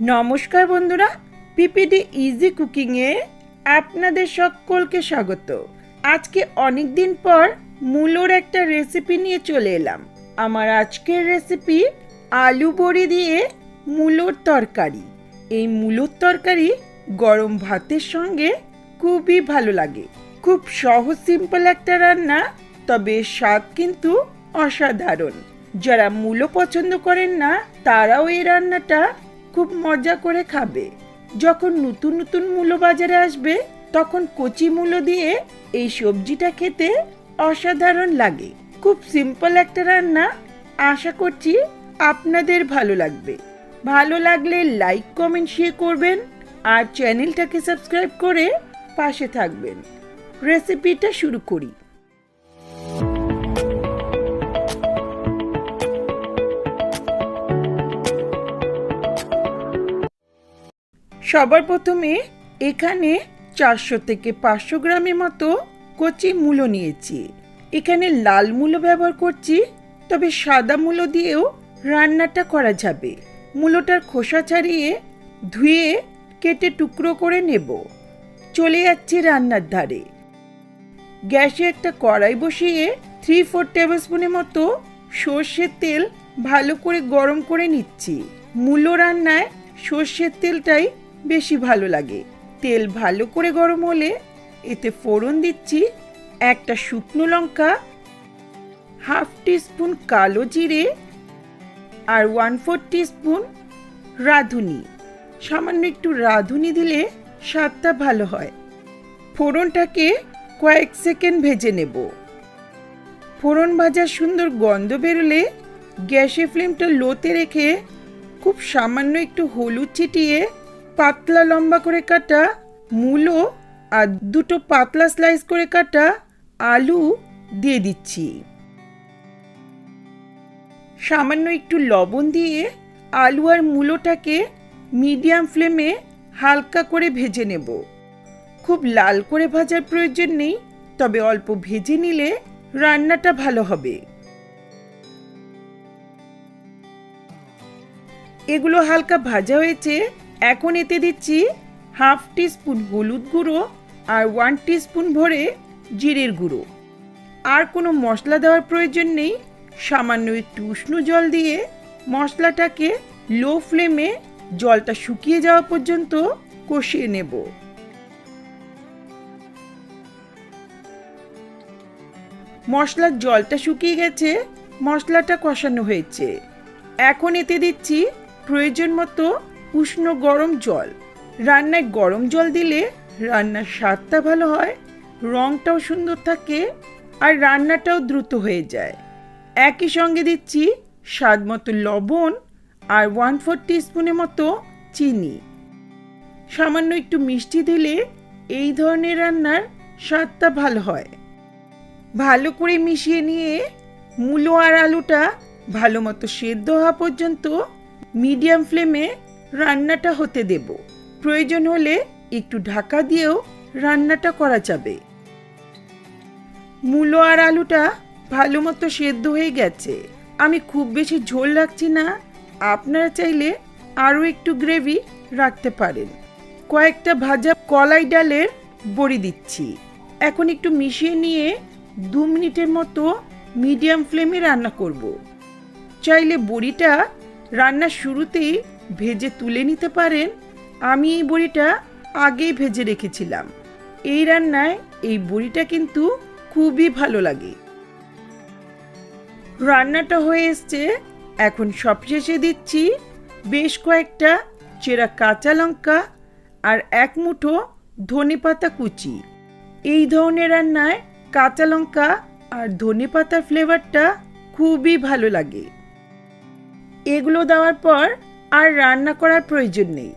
নমস্কার বন্ধুরা, PPD easy কুকিংয়ে আপনাদের সকলকে স্বাগত। আজকে অনেক দিন পর মূলোর একটা রেসিপি নিয়ে চলে এলাম। আমার আজকের রেসিপি আলু বড়ি দিয়ে মূলোর তরকারি। এই মূলোর তরকারি গরম ভাতের সঙ্গে খুবই ভালো লাগে। খুব সহজ সিম্পল একটা রান্না, তবে স্বাদ কিন্তু অসাধারণ। যারা মূলো পছন্দ করেন না, তারাও এই রান্নাটা খুব মজা করে খাবে। যখন নতুন নতুন মূলো বাজারে আসবে, তখন কচি মূলো দিয়ে এই সবজিটা খেতে অসাধারণ লাগে। খুব সিম্পল একটা রান্না, আশা করছি আপনাদের ভালো লাগবে। ভালো লাগলে লাইক কমেন্ট শেয়ার করবেন আর চ্যানেলটাকে সাবস্ক্রাইব করে পাশে থাকবেন। রেসিপিটা শুরু করি। সবার প্রথমে এখানে চারশো থেকে পাঁচশো গ্রামের মতো কচি মূলো নিয়েছি। এখানে লাল মূলো ব্যবহার করছি, তবে সাদা মূলো দিয়েও রান্নাটা করা যাবে। মূলোটার খোসা ছাড়িয়ে ধুয়ে কেটে টুকরো করে নেব। চলে যাচ্ছি রান্নার ধারে। গ্যাসে একটা কড়াই বসিয়ে থ্রি ফোর টেবিল স্পুনের মতো সর্ষের তেল ভালো করে গরম করে নিচ্ছি। মূলো রান্নায় সর্ষের তেলটাই বেশি ভালো লাগে। তেল ভালো করে গরম হলে এতে ফোড়ন দিচ্ছি একটা শুকনো লঙ্কা, হাফ টিস্পুন কালো জিরে আর ওয়ান ফোর টিস্পুন রাঁধুনি। সামান্য একটু রাঁধুনি দিলে স্বাদটা ভালো হয়। ফোড়নটাকে কয়েক সেকেন্ড ভেজে নেব। ফোড়ন ভাজার সুন্দর গন্ধ বেরোলে গ্যাসের ফ্লেমটা লোতে রেখে খুব সামান্য একটু হলুদ ছিটিয়ে পাতলা লম্বা করে কাটা মূলো আর দুটো পাতলা স্লাইস করে কাটা আলু দিয়ে দিচ্ছি। সামান্য একটু লবণ দিয়ে আলু আর মূলোটাকে মিডিয়াম ফ্লেমে হালকা করে ভেজে নেব। খুব লাল করে ভাজার প্রয়োজন নেই, তবে অল্প ভেজে নিলে রান্নাটা ভালো হবে। এগুলো হালকা ভাজা হয়েছে এখন এতে দিচ্ছি হাফ টিস্পুন হলুদ গুঁড়ো আর ওয়ান টিস্পুন ভরে জিরের গুঁড়ো। আর কোনো মশলা দেওয়ার প্রয়োজন নেই, সামান্য একটু উষ্ণ জল দিয়ে মশলাটাকে লো ফ্লেমে জলটা শুকিয়ে যাওয়া পর্যন্ত কষিয়ে নেব। মশলার জলটা শুকিয়ে গেছে, মশলাটা কষানো হয়েছে। এখন এতে দিচ্ছি প্রয়োজন মতো উষ্ণ গরম জল। রান্নায় গরম জল দিলে রান্নার স্বাদটা ভালো হয় রঙটাও সুন্দর থাকে আর রান্নাটাও দ্রুত হয়ে যায়। একই সঙ্গে দিচ্ছি স্বাদ মতো লবণ আর ওয়ান ফোর স্পুনের মতো চিনি। সামান্য একটু মিষ্টি দিলে এই ধরনের রান্নার স্বাদটা ভালো হয়। ভালো করে মিশিয়ে নিয়ে মূলো আর আলুটা ভালো মতো সেদ্ধ হওয়া পর্যন্ত মিডিয়াম ফ্লেমে রান্নাটা হতে দেব। প্রয়োজন হলে একটু ঢাকা দিয়েও রান্নাটা করা যাবে। মূলো আর আলুটা ভালো মতো সেদ্ধ হয়ে গেছে। আমি খুব বেশি ঝোল রাখছি না। আপনারা চাইলে আরও একটু গ্রেভি রাখতে পারেন। কয়েকটা ভাজা কলাই ডালের বড়ি দিচ্ছি। এখন একটু মিশিয়ে নিয়ে দু মিনিটের মতো মিডিয়াম ফ্লেমে রান্না করব। চাইলে বড়িটা রান্নার শুরুতেই ভেজে তুলে নিতে পারেন, আমি এই বড়িটা আগেই ভেজে রেখেছিলাম। এই রান্নায় এই বড়িটা কিন্তু খুবই ভালো লাগে। রান্নাটা হয়ে এসছে, এখন সবশেষে দিচ্ছি বেশ কয়েকটা চেরা কাঁচা লঙ্কা আর এক মুঠো ধনে পাতা কুচি। এই ধরনের রান্নায় কাঁচা লঙ্কা আর ধনে পাতার ফ্লেভারটা খুবই ভালো লাগে। এগুলো দেওয়ার পর আর রান্না করার প্রয়োজন নেই।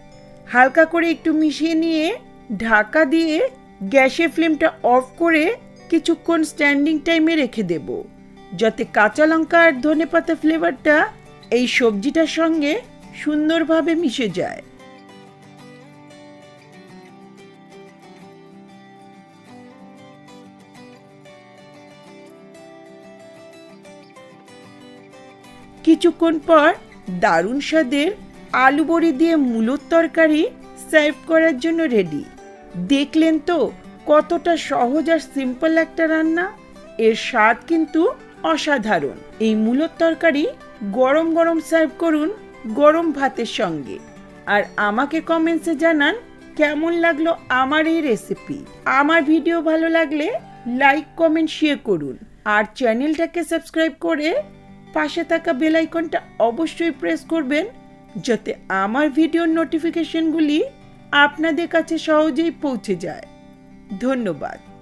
হালকা করে একটু মিশিয়ে নিয়ে ঢাকা দিয়ে গ্যাসের ফ্লেমটা অফ করে কিছুক্ষণ স্ট্যান্ডিং টাইমে রেখে দেব, যাতে কাঁচা লঙ্কা আর ধনে পাতা ফ্লেভারটা এই সবজিটার সঙ্গে সুন্দরভাবে মিশে যায়। কিছুক্ষণ পর দারুণ স্বাদের আলু বড়ি দিয়ে মূলোর তরকারি সার্ভ করার জন্য রেডি দেখলেন তো, কতটা সহজ আর সিম্পল একটা রান্না। এর স্বাদ কিন্তু অসাধারণ। এই মূলোর তরকারি গরম গরম সার্ভ করুন গরম ভাতের সঙ্গে। আর আমাকে কমেন্টসে জানান কেমন লাগল আমার এই রেসিপি আমার ভিডিও ভালো লাগলে লাইক কমেন্ট শেয়ার করুন। আর চ্যানেলটাকে সাবস্ক্রাইব করে পাশে থাকা বেল আইকনটা অবশ্যই প্রেস করবেন। যাতে আমার ভিডিওর নোটিফিকেশনগুলি আপনাদের কাছে সহজেই পৌঁছে যায়। ধন্যবাদ।